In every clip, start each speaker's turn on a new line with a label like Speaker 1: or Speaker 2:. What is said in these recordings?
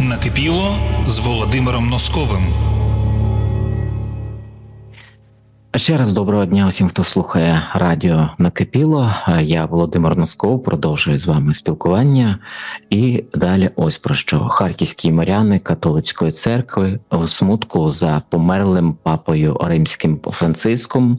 Speaker 1: Накипіло з Володимиром Носковим.
Speaker 2: Ще раз доброго дня усім, хто слухає радіо Накипіло. Я Володимир Носков, продовжую з вами спілкування. І далі ось про що харківські моряни католицької церкви у смутку за померлим папою римським Франциском.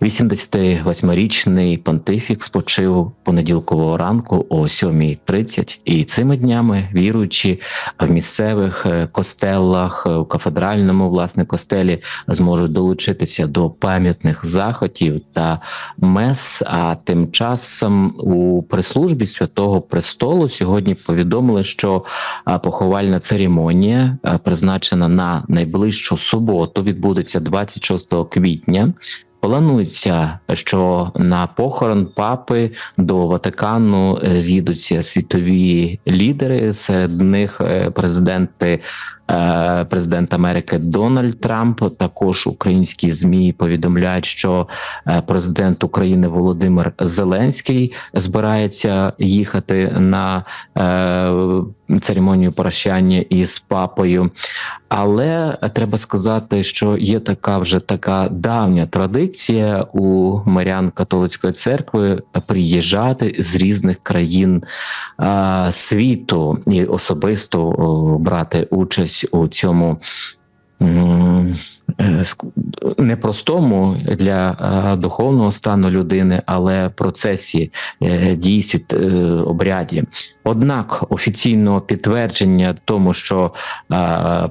Speaker 2: 88-річний понтифік спочив понеділкового ранку о 7.30 і цими днями віруючі в місцевих е, костелах у кафедральному власне костелі зможуть долучитися до пам'ятних заходів та мес. А тим часом у прислужбі святого престолу сьогодні повідомили, що поховальна церемонія призначена на найближчу суботу, відбудеться 26 квітня. Планується, що на похорон папи до Ватикану з'їдуться світові лідери. Серед них е, президенти. е, Президент Америки Дональд Трамп також українські змі повідомляють, що е, президент України Володимир Зеленський збирається їхати на церемонію прощання із папою. Але треба сказати, що є така вже така давня традиція у мирян католицької церкви приїжджати з різних країн а, світу і особисто брати участь у цьому. Е, Непростому для е, духовного стану людини, але процесі е, дійсвіт е, обряді. Однак офіційного підтвердження тому, що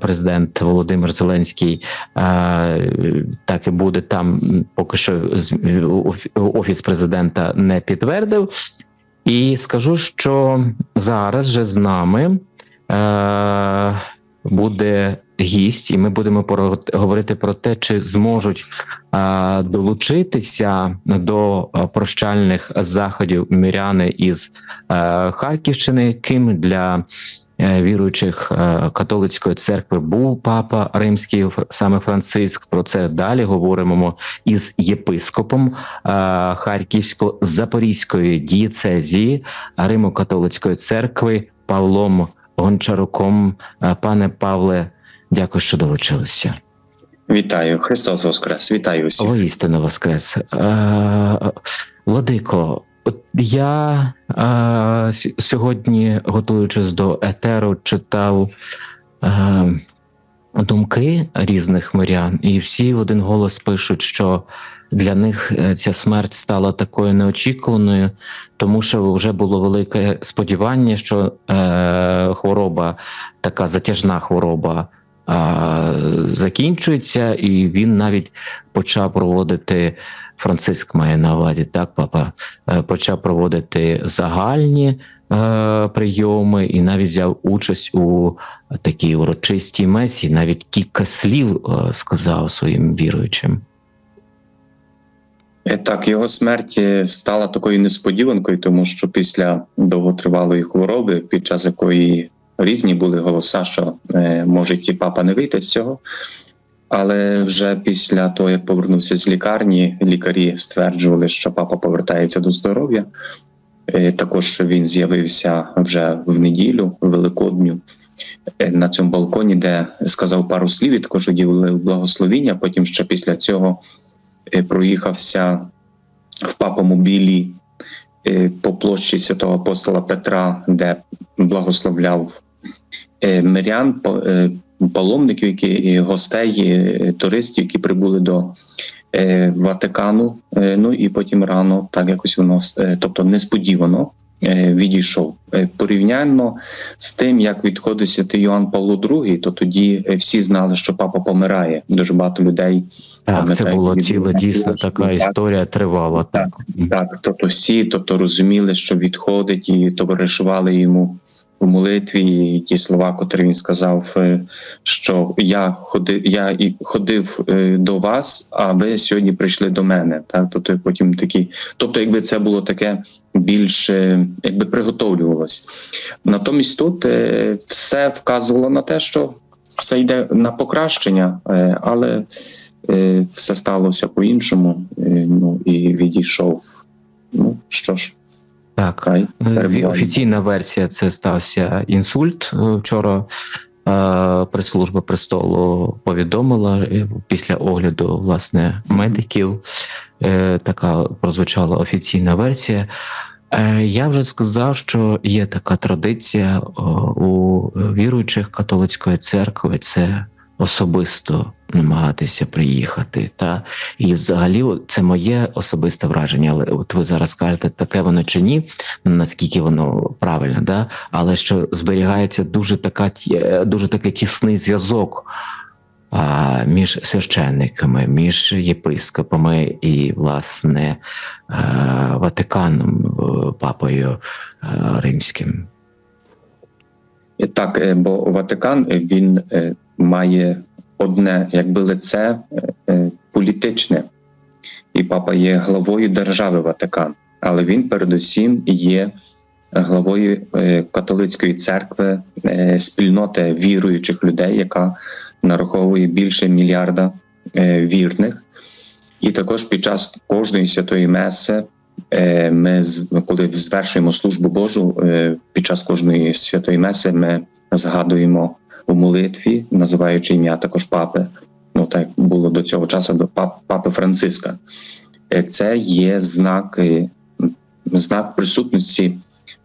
Speaker 2: президент Володимир Зеленський так і буде там, поки що офіс президента не підтвердив. І скажу, що зараз же з нами буде гість, і ми будемо про, говорити про те, чи зможуть е, долучитися до прощальних заходів міряни із е, Харківщини, ким для е, віруючих е, католицької церкви був папа римський саме Франциск. Про це далі говоримо із єпископом Харківсько-Запорізької дієцезії Римо-католицької церкви Павлом Гончаруком. Е, Пане Павле, дякую, що долучилися.
Speaker 3: Вітаю, Христос Воскрес! Вітаю усіх.
Speaker 2: Воістину воскрес. Е, Владико, я е, сьогодні, готуючись до етеру, читав е, думки різних мирян, і всі в один голос пишуть, що для них е, ця смерть стала такою неочікуваною, тому що вже було велике сподівання, що е, хвороба, така затяжна хвороба. Закінчується, і він навіть почав проводити Франциск має на увазі, так, папа е, почав проводити загальні е, прийоми і навіть взяв участь у такій урочистій месі, навіть кілька слів е, сказав своїм віруючим.
Speaker 3: Е, Так, його смерть е, стала такою несподіванкою, тому що після довготривалої хвороби, під час якої різні були голоса, що е, може і папа не вийти з цього. Але вже після того, як повернувся з лікарні, лікарі стверджували, що папа повертається до здоров'я. Е, Також він з'явився вже в неділю, Великодню, е, на цьому балконі, де сказав пару слів, і також уділив благословіння. Потім ще після цього проїхався в папомобілі е, по площі святого апостола Петра, де благословляв мирян, по- е, паломників, які гостей, е, туристів, які прибули до е, Ватикану. Е, Ну і потім рано, так якось воно е, тобто несподівано. е, Відійшов Е, порівнянно з тим, як відходив святий Йоанн Павло II, то тоді е, всі знали, що папа помирає. Дуже багато людей
Speaker 2: Так, це була ціла дійсно така
Speaker 3: Так.
Speaker 2: історія тривала. Так.
Speaker 3: Так, тобто всі тобто розуміли, що відходить, і товаришували йому у молитві. Ті слова, котрі він сказав, е, що я ходив, я і ходив е, до вас, а ви сьогодні прийшли до мене. Так, тобто потім такі, тобто, якби це було таке більш е, якби приготовлювалось. Натомість тут е, все вказувало на те, що все йде на покращення, але все сталося по-іншому. Ну і відійшов. Ну що ж,
Speaker 2: Так,
Speaker 3: перебуваємо.
Speaker 2: Офіційна версія це стався інсульт. Е, Вчора е, прес-служба престолу повідомила е, після огляду власне медиків. Така прозвучала офіційна версія. Я вже сказав, що є така традиція у віруючих католицької церкви. Це особисто намагатися приїхати. Та і взагалі це моє особисте враження. Але от ви зараз кажете, таке воно чи ні, наскільки воно правильно, да? але що зберігається дуже така дуже такий тісний зв'язок. А, між священниками, між єпископами і, власне, е, Ватиканом, е, папою е, римським.
Speaker 3: Так, е, бо Ватикан е, він е, має одне якби лице е, е, політичне, і папа є главою держави Ватикан, але він передусім є главою е, католицької церкви, спільноти віруючих людей, яка нараховує більше мільярда вірних. І також під час кожної святої меси Ми коли звершуємо службу Божу, під час кожної святої меси ми згадуємо у молитві, називаючи ім'я також папи. Ну так було до цього часу до папи Франциска. Е, Це є знак, знак присутності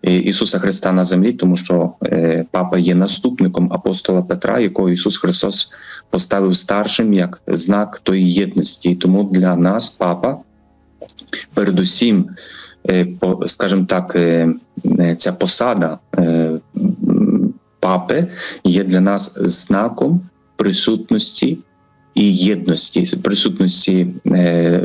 Speaker 3: е, Ісуса Христа на землі, тому що е, папа є наступником апостола Петра, якого Ісус Христос поставив старшим як знак тої єдності. Тому для нас папа передусім, скажімо так, ця посада папи є для нас знаком присутності і єдності, присутності е,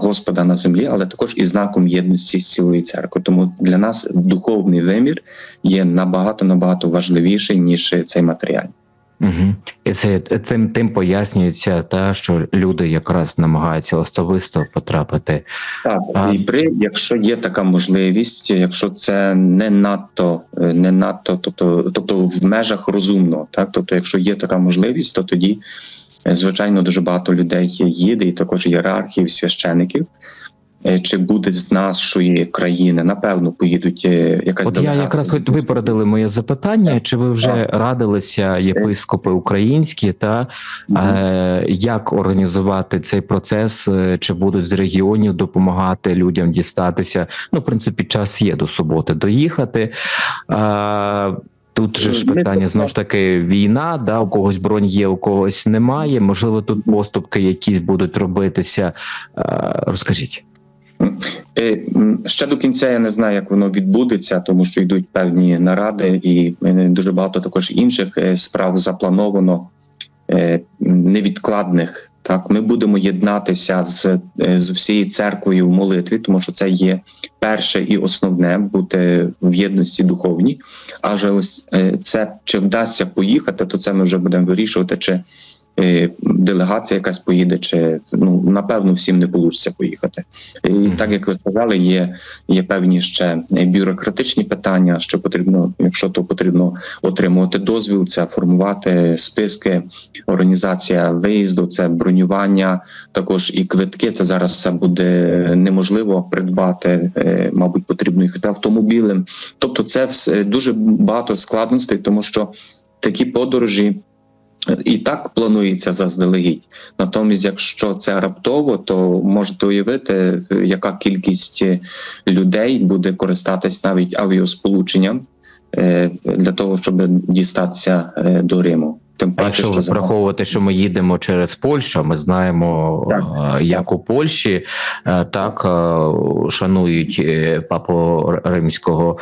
Speaker 3: Господа на землі, але також і знаком єдності з цілої церкви. Тому для нас духовний вимір є набагато набагато важливіший ніж цей матеріальний.
Speaker 2: Угу. І це тим, тим пояснюється, та, що люди якраз намагаються особисто потрапити.
Speaker 3: Так,
Speaker 2: А-
Speaker 3: і при якщо є така можливість, якщо це не надто е, не надто, тобто, тобто в межах розумного, так тобто, якщо є така можливість, то тоді е, звичайно дуже багато людей їде, і також ієрархів, священиків. Е, Чи буде з нашої країни? Напевно, поїдуть е, якась
Speaker 2: От я
Speaker 3: делегація.
Speaker 2: якраз хоч випередили моє запитання. Чи ви вже радилися єпископи українські та
Speaker 3: Мгм.
Speaker 2: е, як організувати цей процес? Е, Чи будуть з регіонів допомагати людям дістатися? Ну, в принципі, час є до суботи доїхати. А, Тут же ж питання знову ж таки війна, да, у когось бронь є, у когось немає. Можливо, тут поступки якісь будуть робитися. Е, Розкажіть.
Speaker 3: Е, Ще до кінця я не знаю, як воно відбудеться, тому що йдуть певні наради, і е, дуже багато також інших е, справ заплановано невідкладних. Так, ми будемо єднатися з, з всією церквою в молитві, тому що це є перше і основне бути в єдності духовній. А ось це чи вдасться поїхати, то це ми вже будемо вирішувати, чи делегація якась поїде, чи ну напевно всім не вийде поїхати. І так як ви сказали, є, є певні ще бюрократичні питання, що потрібно, якщо то потрібно отримувати дозвіл, це формувати списки, організація виїзду, це бронювання, також і квитки. Це зараз все буде неможливо придбати. е, Мабуть, потрібно їхати автомобілем. Тобто, це все дуже багато складностей, тому що такі подорожі. І так планується заздалегідь. Натомість, якщо це раптово, то можете уявити, яка кількість е, людей буде користатись навіть авіасполученням е, для того, щоб дістатися е, до Риму. Тим паче,
Speaker 2: якщо
Speaker 3: що
Speaker 2: враховувати, що ми їдемо через Польщу, ми знаємо,
Speaker 3: Так.
Speaker 2: як у Польщі е, так е, шанують е, папу римського,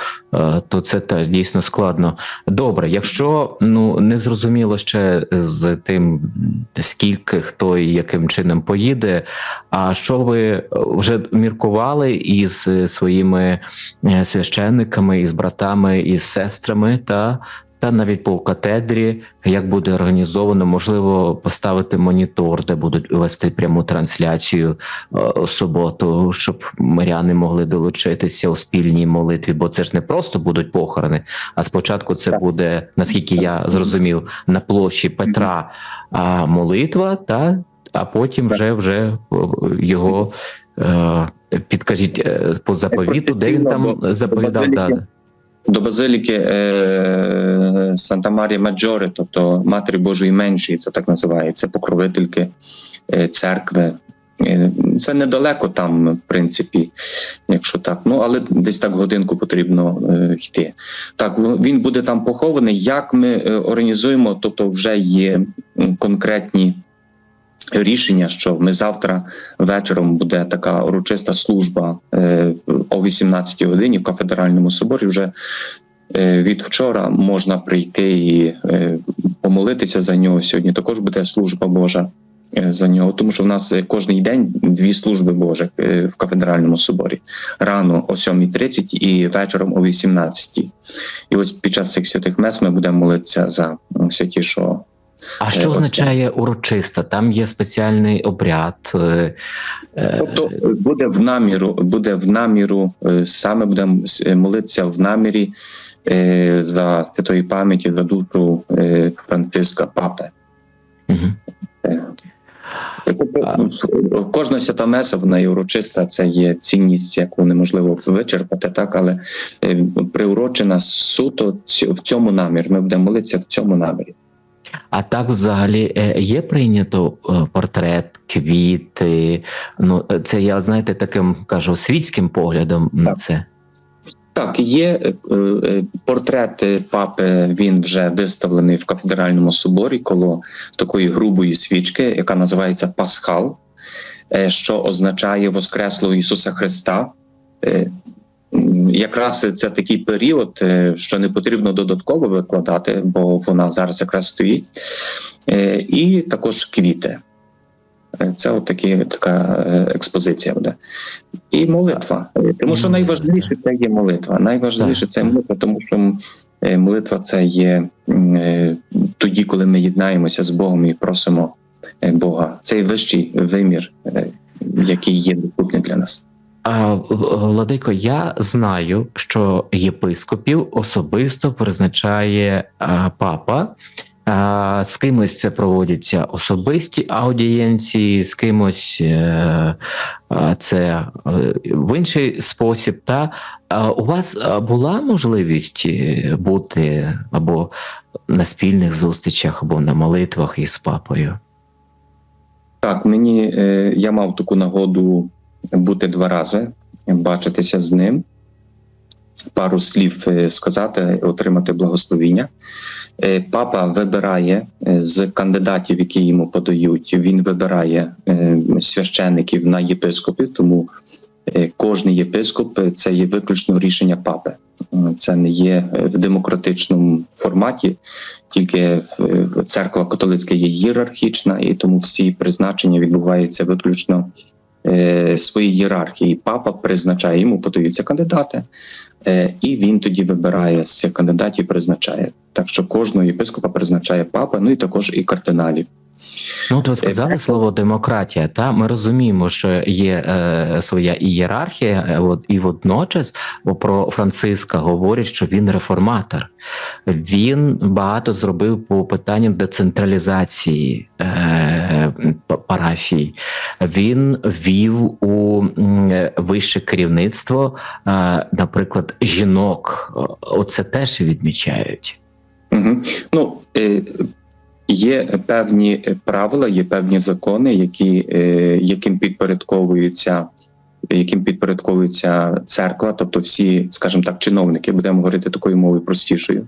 Speaker 2: то це теж дійсно складно. Добре, якщо ну не зрозуміло ще з тим, скільки хто і яким чином поїде. А що ви вже міркували із своїми священниками, із братами, із сестрами та та навіть по катедрі, як буде організовано, можливо, поставити монітор, де будуть вести пряму трансляцію е, у суботу, щоб миряни могли долучитися у спільній молитві, бо це ж не просто будуть похорони, а спочатку це буде, наскільки я зрозумів, на площі Петра молитва, та а потім вже вже його Е, Підкажіть е, по заповіту, де він там заповідав? Да.
Speaker 3: До базиліки е, Санта Марія Маджоре, тобто Матері Божої Меншої, це так називається, покровительки е, церкви. Е, Це недалеко там, в принципі, якщо так. Ну але десь так годинку потрібно е, йти. Так, він буде там похований. Як ми е, організуємо? Тобто, вже є конкретні рішення, що ми завтра вечором буде така урочиста служба е, о 18 годині в кафедральному соборі. Вже е, від вчора можна прийти і е, помолитися за нього. Сьогодні також буде служба Божа за нього, тому що в нас кожний день дві служби Божих в кафедральному соборі. Рано о 7.30 і вечором о 18.00. І ось під час цих святих мес ми будемо молитися за святішого
Speaker 2: А
Speaker 3: Е,
Speaker 2: що означає урочиста? Там є спеціальний обряд. е, е,
Speaker 3: Тобто буде в наміру, буде в наміру, саме будемо молитися в намірі за святої пам'яті за душу Франциска Папи. е, Кожна свята меса, вона є урочиста, це є цінність, яку неможливо вичерпати, так але приурочена суто в цьому намірі. Ми будемо молитися в цьому намірі.
Speaker 2: А так взагалі е, є прийнято е, портрет, квіти. Ну, е, це я, знаєте, таким кажу світським поглядом на це.
Speaker 3: Так, є портрет папи. Він вже виставлений в кафедральному соборі коло такої грубої свічки, яка називається Пасхал, що означає Воскреслого Ісуса Христа. Якраз це такий період, е, що не потрібно додатково викладати, бо вона зараз якраз стоїть. Е, І також квіти. Е, Це от такі, така експозиція буде. І молитва. Тому що найважливіше це є молитва. Найважливіше це молитва, тому що молитва це є тоді, коли ми єднаємося з Богом і просимо Бога. Цей вищий вимір, який є доступний для нас.
Speaker 2: Владико, я знаю, що єпископів особисто призначає папа. З кимось це проводяться особисті аудієнції, з кимось е, це е, в інший спосіб. Та у вас була можливість е, бути або на спільних зустрічах, або на молитвах із папою?
Speaker 3: Так, мені я мав таку нагоду бути два рази, бачитися з ним, пару слів е, сказати, отримати благословіння. Е, Папа вибирає е, з кандидатів, які йому подають. Він вибирає священників на єпископів, тому кожний єпископ це є виключно рішення папи. Це не є в демократичному форматі, тільки церква католицька є ієрархічна, і тому всі призначення відбуваються виключно е, своїй ієрархії. Папа призначає йому, подаються кандидати, е, і він тоді вибирає з цих кандидатів, призначає. Так що кожного єпископа призначає папа, ну і також і кардиналів.
Speaker 2: Ну, от ви сказали слово демократія. Та ми розуміємо, що є е, своя ієрархія, е, от, і водночас про Франциска говорять, що він реформатор. Він багато зробив по питанням децентралізації е, парафій. Він ввів у е, вище керівництво, е, наприклад, жінок. Оце теж відмічають.
Speaker 3: Угу. Ну, е, є певні правила, є певні закони, які, е, яким підпорядковуються. Яким підпорядковується церква, тобто всі, скажімо так, чиновники, будемо говорити такою мовою простішою.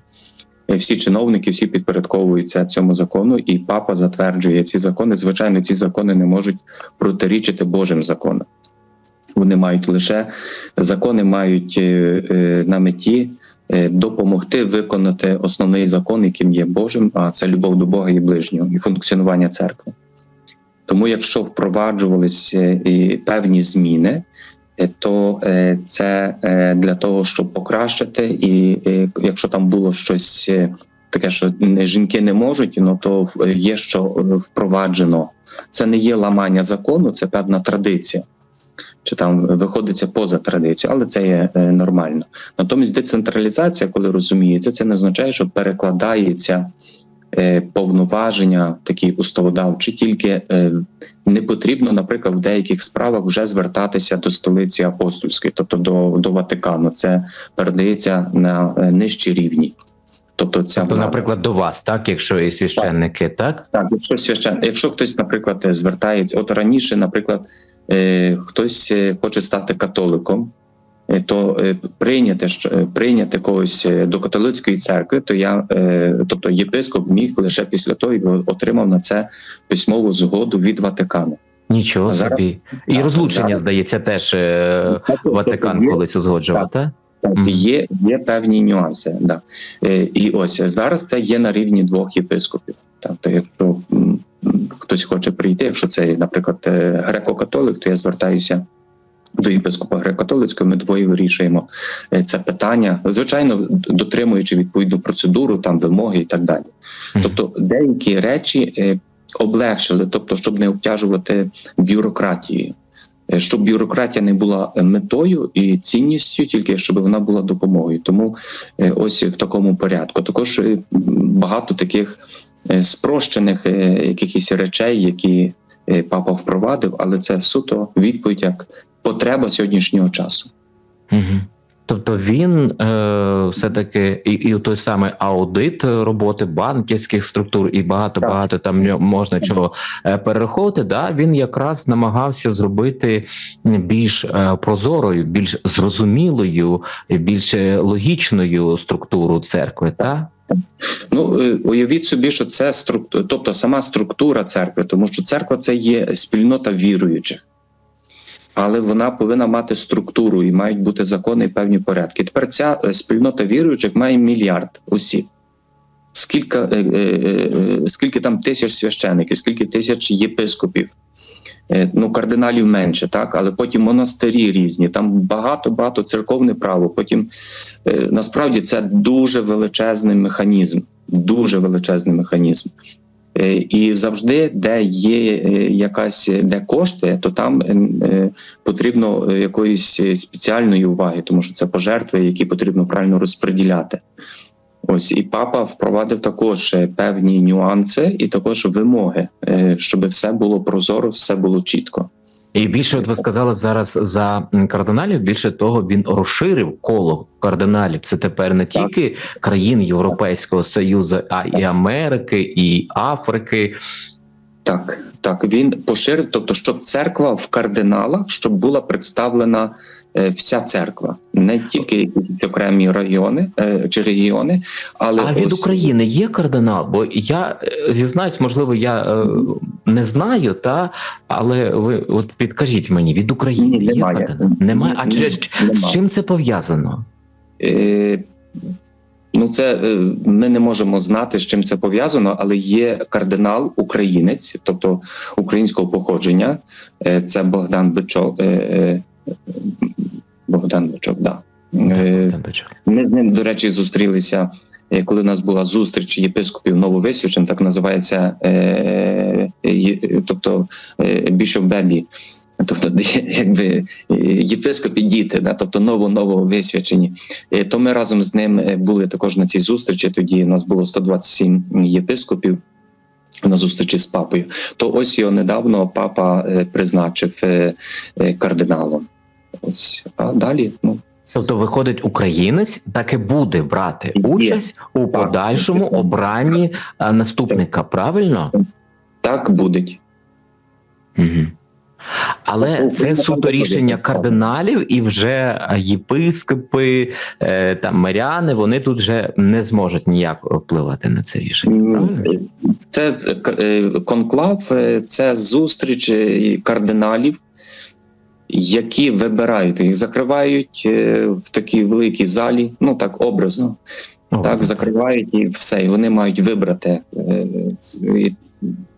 Speaker 3: Е, Всі чиновники, всі підпорядковуються цьому закону, і папа затверджує ці закони. Звичайно, ці закони не можуть протирічити Божим законам. Вони мають лише закони мають е, е, на меті е, допомогти виконати основний закон, яким є Божим, а це любов до Бога і ближнього, і функціонування церкви. Тому, якщо впроваджувалися і певні зміни, е, то е, це е, для того, щоб покращити, і е, якщо там було щось е, таке, що жінки не можуть, ну то є що е, впроваджено. Це не є ламання закону, це певна традиція. Чи там виходиться поза традицією, але це є е, нормально. Натомість децентралізація, коли розуміється, це не означає, що перекладається е, повноваження, такі уставодавчі, тільки е, не потрібно, наприклад, в деяких справах вже звертатися до столиці апостольської, тобто до, до Ватикану. Це передається на нижчі рівні. Тобто, ця
Speaker 2: Тобто,
Speaker 3: влада.
Speaker 2: наприклад, до вас, так, якщо і священники, так?
Speaker 3: Так, якщо священ, якщо хтось, наприклад, звертається, от раніше, наприклад, хтось е, хоче стати католиком, е, то е, прийняти що е, прийняти когось е, до католицької церкви, то я, е, тобто єпископ міг лише після того, як отримав на це письмову згоду від Ватикану.
Speaker 2: Нічого
Speaker 3: А зараз-
Speaker 2: собі. І
Speaker 3: Так,
Speaker 2: розлучення,
Speaker 3: зараз-
Speaker 2: здається, теж е,
Speaker 3: Тобто
Speaker 2: Ватикан
Speaker 3: є-
Speaker 2: колись узгоджував, так?
Speaker 3: Так,
Speaker 2: Мгм.
Speaker 3: Є, є певні нюанси, да. Е, і ось зараз це є на рівні двох єпископів. Так, то хтось хоче прийти, якщо це, наприклад, е, греко-католик, то я звертаюся до єпископа греко-католицького, ми двоє вирішуємо е, це питання, звичайно, дотримуючи відповідну процедуру, там вимоги і так далі. Тобто деякі речі е, облегшили, тобто, щоб не обтяжувати бюрократією. Е, Щоб бюрократія не була метою і цінністю, тільки щоб вона була допомогою. Тому ось в такому порядку. Також багато таких спрощених е, якихось речей, які е, папа впровадив, але це суто відповідь як потреба сьогоднішнього часу.
Speaker 2: Угу. Тобто він е, все-таки і, і той самий аудит роботи банківських структур, і багато
Speaker 3: Так.
Speaker 2: багато там можна чого е, перераховувати. Да, він якраз намагався зробити більш е, прозорою, більш зрозумілою, більш логічною структуру церкви. Та
Speaker 3: Ну е, уявіть собі, що це структура, тобто сама структура церкви, тому що церква це є спільнота віруючих. Але вона повинна мати структуру і мають бути закони і певні порядки. Тепер ця е, спільнота віруючих має мільярд осіб. Скільки, е, е, скільки там тисяч священиків, скільки тисяч єпископів, ну кардиналів менше, так, але потім монастирі різні, там багато-багато церковне право. Потім насправді це дуже величезний механізм, дуже величезний механізм. Е, І завжди, де є е, якась де кошти, то там е, е, потрібно е, якоїсь е, спеціальної уваги, тому що це пожертви, які потрібно правильно розподіляти. Ось і папа впровадив також е, певні нюанси і також вимоги, е, щоб все було прозоро, все було чітко.
Speaker 2: І більше, от ви сказали зараз за кардиналів. Більше того, він розширив коло кардиналів. Це тепер не тільки країн Європейського союзу, а і Америки, і Африки.
Speaker 3: Так, так він поширив, тобто, щоб церква в кардиналах, щоб була представлена е, вся церква, не тільки якісь окремі райони е, чи регіони, але
Speaker 2: А від України є кардинал? Бо я е, зізнаюсь, можливо, я е, не знаю, та але ви от підкажіть мені від України
Speaker 3: Ні,
Speaker 2: є
Speaker 3: немає.
Speaker 2: кардинал? Немає. А
Speaker 3: Ні,
Speaker 2: чи- з чим це пов'язано?
Speaker 3: Е, Ну, це е, ми не можемо знати, з чим це пов'язано, але є кардинал українець, тобто українського походження. Е, Це Богдан Бичок. е, Богдан Бичок, да. Ми з ним, до речі, зустрілися, коли у нас була зустріч єпископів Нововисвячен, так називається, тобто Бішоп Бебі. Тобто, якби е, єпископи діти, да, тобто ново ново висвячені. Е, То ми разом з ним е, були також на цій зустрічі. Тоді нас було 127 єпископів на зустрічі з папою. То ось його недавно папа призначив кардиналом. Ось а далі, ну
Speaker 2: Тобто, виходить, українець так і буде брати
Speaker 3: Є.
Speaker 2: участь у подальшому
Speaker 3: Так.
Speaker 2: обранні наступника. Правильно?
Speaker 3: так буде.
Speaker 2: Угу. Але це суто рішення кардиналів, і вже е, єпископи, е, там миряни, вони тут вже не зможуть ніяк впливати на це рішення. Правильно?
Speaker 3: Це е, конклав, це зустріч кардиналів, які вибирають їх, закривають в такій великій залі, ну так образно. Так закривають і все, і вони мають вибрати.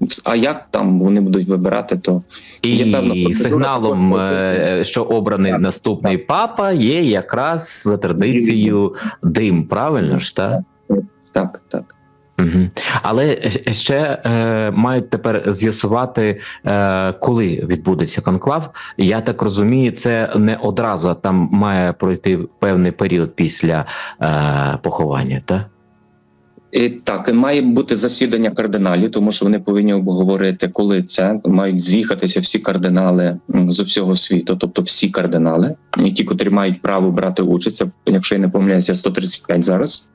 Speaker 3: І- А як там вони будуть вибирати, то є певна
Speaker 2: І сигналом,
Speaker 3: також-
Speaker 2: е, що обраний
Speaker 3: Так,
Speaker 2: наступний папа, є якраз за традицією дим. Правильно ж так?
Speaker 3: так, так.
Speaker 2: Угу. Але ще е, мають тепер з'ясувати, е, коли відбудеться конклав. Я так розумію, це не одразу, а там має пройти певний період після е, поховання, так?
Speaker 3: І так, має бути засідання кардиналів, тому що вони повинні обговорити, коли це мають з'їхатися всі кардинали з усього світу, тобто всі кардинали, і ті, котрі мають право брати участь, це, якщо я не помиляюся, 135 зараз.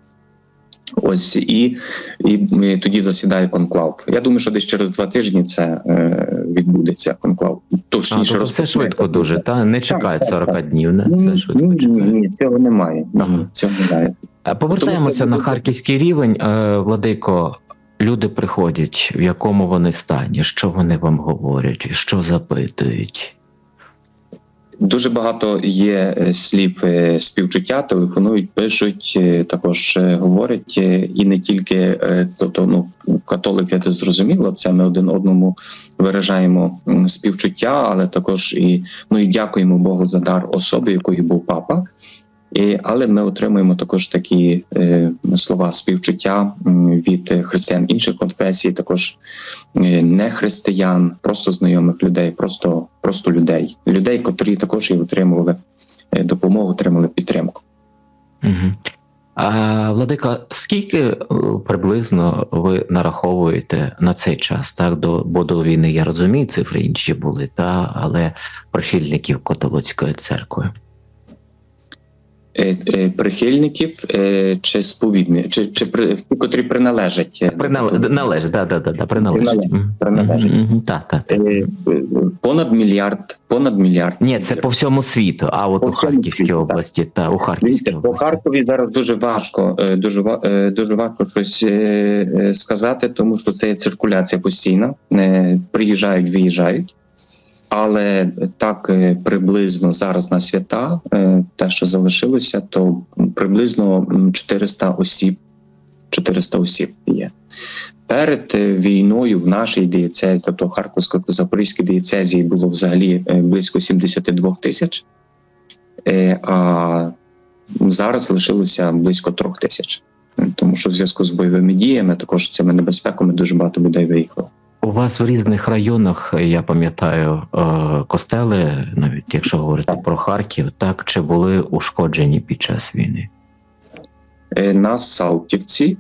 Speaker 3: Ось і, і, і тоді засідає конклав. Я думаю, що десь через два тижні це е, відбудеться конклав. Точніше,
Speaker 2: тобто все швидко дуже, та не чекають
Speaker 3: так,
Speaker 2: 40 днів, не? Все швидко
Speaker 3: ні, ні,
Speaker 2: чекають.
Speaker 3: ні, цього немає.
Speaker 2: Ага.
Speaker 3: Цього немає.
Speaker 2: А Повертаємося
Speaker 3: Тому
Speaker 2: на харківський рівень. Е, Владико, люди приходять, в якому вони стані, що вони вам говорять, що запитують.
Speaker 3: Дуже багато є е, слів е, співчуття, телефонують, пишуть, е, також е, говорять, е, і не тільки е, тобто, ну католики, це зрозуміло. Це ми один одному виражаємо співчуття, але також і ну і дякуємо Богу за дар особи, якою був папа. І, але ми отримуємо також такі е, слова співчуття від християн інших конфесій, також е, не християн, просто знайомих людей, просто, просто людей, людей, котрі також і отримували е, допомогу, отримали підтримку.
Speaker 2: Угу. А Владика, скільки е, приблизно ви нараховуєте на цей час? Так, до бо до війни я розумію, цифри інші були, та але прихильників католицької церкви.
Speaker 3: Е, е, Прихильників е, чи сповідні, чи, чи при, котрі приналежать
Speaker 2: Приналежить, да, да, Так, так. так.
Speaker 3: Понад мільярд, понад мільярд.
Speaker 2: Ні, це по всьому світу, а от
Speaker 3: По
Speaker 2: у Харківській
Speaker 3: світу,
Speaker 2: області, та у Харківській
Speaker 3: Дивіться, по. Харкові зараз дуже важко, дуже дуже важко щось сказати, тому що це є циркуляція постійна. Приїжджають, виїжджають. Але так е, приблизно зараз на свята, е, те, що залишилося, то приблизно м, 400 осіб. 400 осіб є. Перед е, війною в нашій дієцезі, тобто Харківсько-Запорізькій дієцезії, було взагалі близько 72 тисяч. А зараз лишилося близько трьох тисяч. Тому що в зв'язку з бойовими діями, також цими небезпеками, дуже багато людей виїхало.
Speaker 2: У вас в різних районах, я пам'ятаю, е, костели, навіть якщо говорити про Харків, так чи були ушкоджені під час війни?
Speaker 3: Е, На Салтівці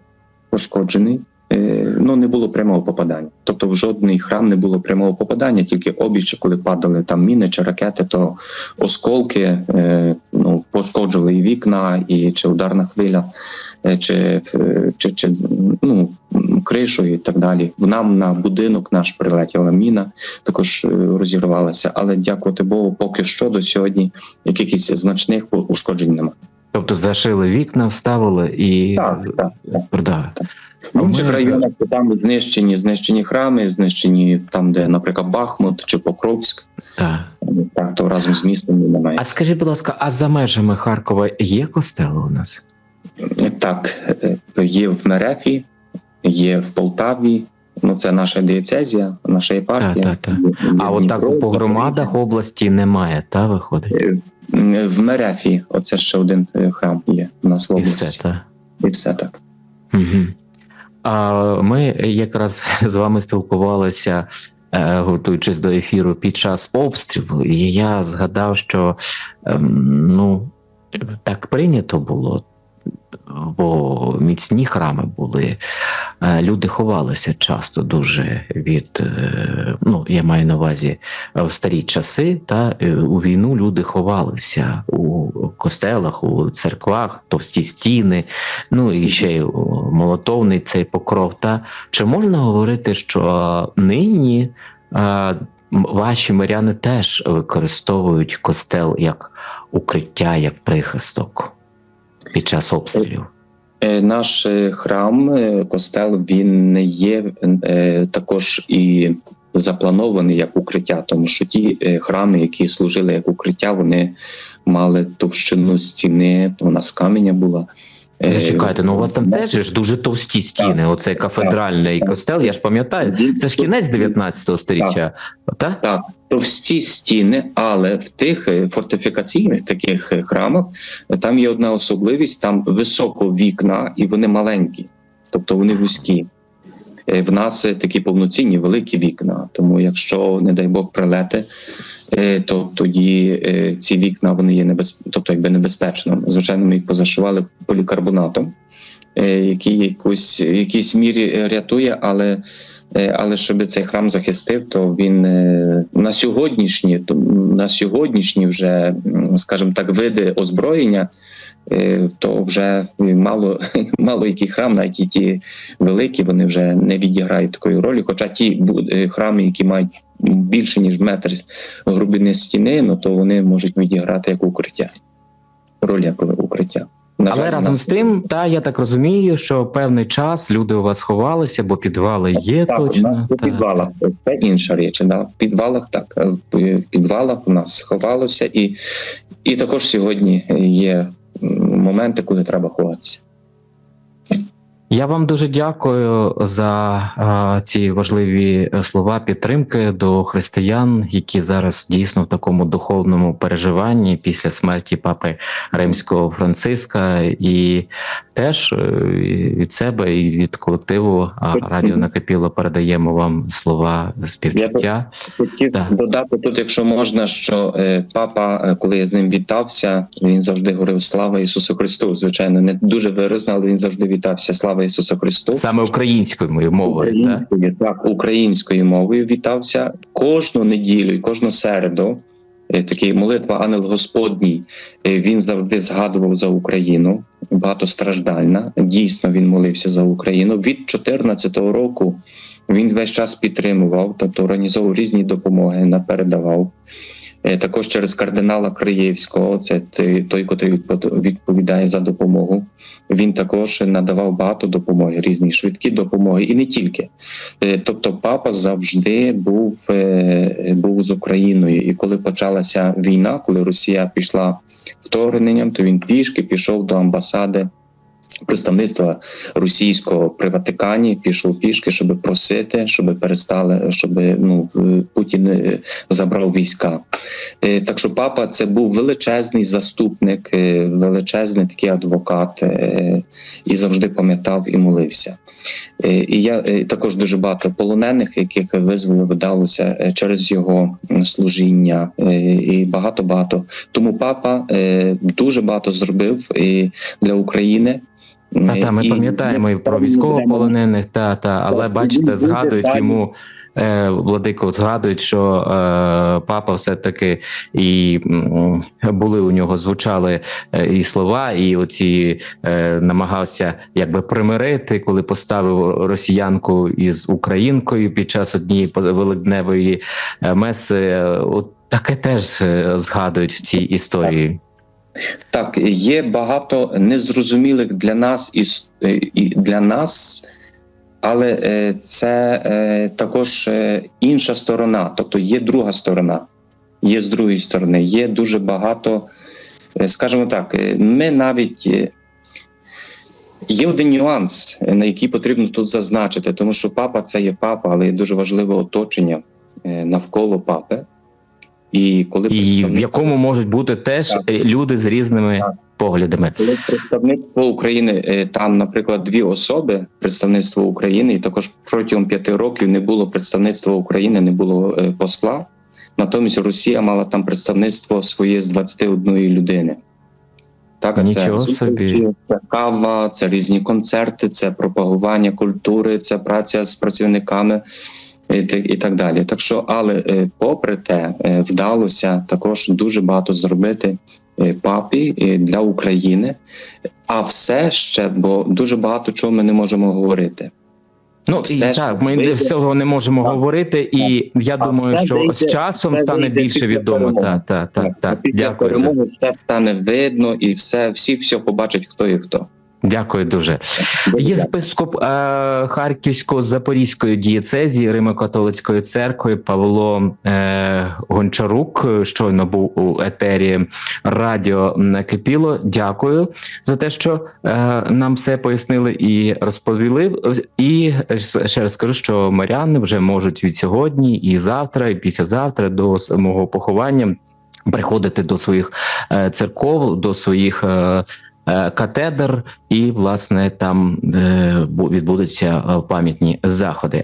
Speaker 3: пошкоджений. Е, Ну, не було прямого попадання. Тобто в жодний храм не було прямого попадання, тільки обічі, коли падали там міни чи ракети, то осколки е, ну, пошкоджували і вікна, і чи ударна хвиля, е, чи, чи, чи ну, кришу і так далі. В нам на будинок наш прилетіла міна, також розірвалася. Але дякувати Богу, поки що до сьогодні якихось значних ушкоджень немає.
Speaker 2: Тобто зашили вікна, вставили і
Speaker 3: Так, так, так.
Speaker 2: Да.
Speaker 3: В інших
Speaker 2: Ми-
Speaker 3: районах то там знищені, знищені храми, знищені там, де, наприклад, Бахмут чи Покровськ,
Speaker 2: Так.
Speaker 3: так то разом з містом немає.
Speaker 2: А скажіть, будь ласка, а за межами Харкова є костели у нас?
Speaker 3: Так, е, є в Мерефі, є в Полтаві. Ну, це наша дієцезія, наша єпархія.
Speaker 2: Так, так,
Speaker 3: Є-
Speaker 2: А от так по громадах області немає, та виходить?
Speaker 3: В Мерефі, оце ще один е, храм є у нас в
Speaker 2: І все так.
Speaker 3: І все так.
Speaker 2: Угу. А ми якраз з вами спілкувалися, е, готуючись до ефіру під час обстрілу, і я згадав, що ем, ну, так прийнято було, бо міцні храми були. Е, Люди ховалися часто дуже від, е, ну, я маю на увазі е, в старі часи, та у війну люди ховалися у костелах, у церквах, товсті стіни, ну і ще й молотовний цей покров. Та чи можна говорити, що нині ваші миряни теж використовують костел як укриття, як прихисток під час обстрілів?
Speaker 3: Е, Наш е, храм, е, костел, він не є е, також і запланований як укриття, тому що ті е, храми, які служили як укриття, вони мали товщину стіни, вона з каменя була. Е,
Speaker 2: Зачекайте, ну у вас там теж ж дуже товсті стіни. Оцей кафедральний костел. Я ж пам'ятаю, це ж кінець 19 століття, так?
Speaker 3: Так, товсті стіни, але в тих е, фортифікаційних таких е, храмах там є одна особливість: там високо вікна і вони маленькі, тобто вони вузькі. Е, В нас е, такі повноцінні великі вікна. Тому, якщо, не дай Бог, прилети, е, то тоді ці вікна вони є небез... тобто, якби небезпечно. Звичайно, ми їх позашивали полікарбонатом. який якусь якійсь мірі рятує, але. Е, Але щоб цей храм захистив, то він е, на сьогоднішні, на сьогоднішні вже, скажімо так, види озброєння, е, то вже мало, мало який храм, навіть і ті великі, вони вже не відіграють такої ролі. Хоча ті храми, які мають більше ніж метр глибини стіни, ну то вони можуть відіграти як укриття. Роль як укриття. На
Speaker 2: Але
Speaker 3: жаль,
Speaker 2: разом
Speaker 3: нас-
Speaker 2: з тим, та я так розумію, що певний час люди у вас ховалися, бо підвали є
Speaker 3: Так, у
Speaker 2: точно.
Speaker 3: нас у
Speaker 2: та.
Speaker 3: підвалах це інша річ. Да? В підвалах так. В в підвалах у нас ховалося, і, і також сьогодні є моменти, коли треба ховатися.
Speaker 2: Я вам дуже дякую за а, ці важливі е, слова підтримки до християн, які зараз дійсно в такому духовному переживанні після смерті папи Римського Франциска, і теж е, від себе і від колективу а, Радіо Накипіло передаємо вам слова співчуття.
Speaker 3: Хотів
Speaker 2: Так.
Speaker 3: додати тут, якщо можна, що е, папа, е, коли я з ним вітався, він завжди говорив Слава Ісусу Христу. Звичайно, не дуже виразно, але він завжди вітався Слава Ісусу Христу.
Speaker 2: Саме українською мовою, так?
Speaker 3: Українською, так, українською мовою вітався кожну неділю і кожну середу. Е, Такий молитва Ангел Господній. е, Він завжди згадував за Україну, багатостраждальна. Дійсно, він молився за Україну. Від 14-го року він весь час підтримував, тобто організовував різні допомоги, на- передавав. Е, Також через кардинала Криєвського, це той, той, котрий відповідає за допомогу. Він також надавав багато допомоги, різні швидкі допомоги, і не тільки. Е, Тобто, папа завжди був, е, був з Україною. І коли почалася війна, коли Росія пішла вторгненням, то він пішки пішов до амбасади. Представництва російського при Ватикані пішов пішки, щоб просити, щоб перестали, щоб ну Путін е, забрав війська. Е, Так що папа це був величезний заступник, е, величезний такий адвокат, і завжди пам'ятав і молився. І я також дуже багато полонених, яких визволив вдалося через його служіння, і багато багато. Тому папа дуже багато зробив для України.
Speaker 2: Та, та, ми
Speaker 3: І
Speaker 2: пам'ятаємо і про військовополонених, та, та, але бачите, згадують йому. е, Владико згадують, що е, папа все-таки і були у нього звучали е, і слова, і оці е, намагався якби примирити, коли поставив росіянку із українкою під час однієї великдневої е, меси. Е, От таке теж е, згадують в цій історії.
Speaker 3: Так, є багато незрозумілих для нас е, і для нас, але е, це е, також інша сторона, тобто є друга сторона, є з другої сторони, є дуже багато, скажімо так, ми навіть. Є один нюанс, на який потрібно тут зазначити, тому що папа це є папа, але є дуже важливе оточення навколо папи. І коли
Speaker 2: І в якому можуть бути теж
Speaker 3: Так.
Speaker 2: е, люди з різними
Speaker 3: Так.
Speaker 2: поглядами.
Speaker 3: Коли представництво України е, там, наприклад, дві особи представництво України, і також протягом п'яти років не було представництва України, не було е, посла. Натомість Росія мала там представництво своє з 21 людини. Так,
Speaker 2: Нічого
Speaker 3: це,
Speaker 2: собі.
Speaker 3: це кава, це різні концерти, це пропагування культури, це праця з працівниками і, так далі. Так що, але е, попри те, е, вдалося також дуже багато зробити е, папі для України. А все ще, бо дуже багато чого ми не можемо говорити.
Speaker 2: Ну
Speaker 3: Все
Speaker 2: і так, ми всього не можемо
Speaker 3: Так.
Speaker 2: говорити, і я думаю, що
Speaker 3: вийде-
Speaker 2: з часом стане більше відомо. Так, так, так, так.
Speaker 3: після
Speaker 2: Дякую.
Speaker 3: перемоги все стане видно, і все, всі все побачать, хто і хто.
Speaker 2: Дякую дуже.
Speaker 3: Дякую.
Speaker 2: Єпископ е, Харківсько-Запорізької дієцезії Римо-католицької церкви Павло е, Гончарук е, щойно був у етері Радіо Накипіло. Дякую за те, що е, нам все пояснили і розповіли. І ще раз скажу, що маряни вже можуть від сьогодні, і завтра, і післязавтра до мого поховання приходити до своїх е, церков, до своїх. Е, Катедр, і власне там е, відбудуться е, пам'ятні заходи.